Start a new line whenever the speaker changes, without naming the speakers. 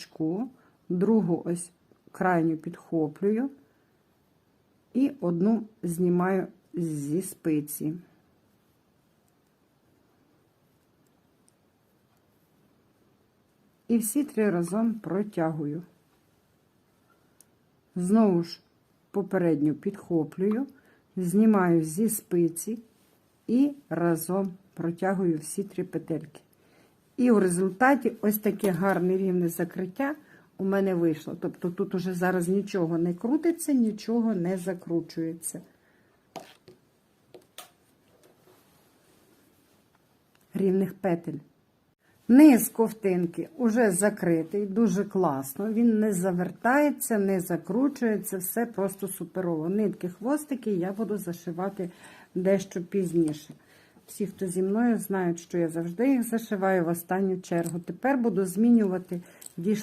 гачку, другу ось крайню підхоплюю і одну знімаю зі спиці. І всі три разом протягую. Знову ж попередню підхоплюю, знімаю зі спиці і разом протягую всі три петельки. І в результаті ось таке гарне рівне закриття у мене вийшло. Тобто тут уже зараз нічого не крутиться, нічого не закручується. Рівних петель. Низ ковтинки уже закритий, дуже класно. Він не завертається, не закручується, все просто суперово. Нитки, хвостики я буду зашивати дещо пізніше. Всі, хто зі мною, знають, що я завжди їх зашиваю в останню чергу. Тепер буду змінювати, дійшла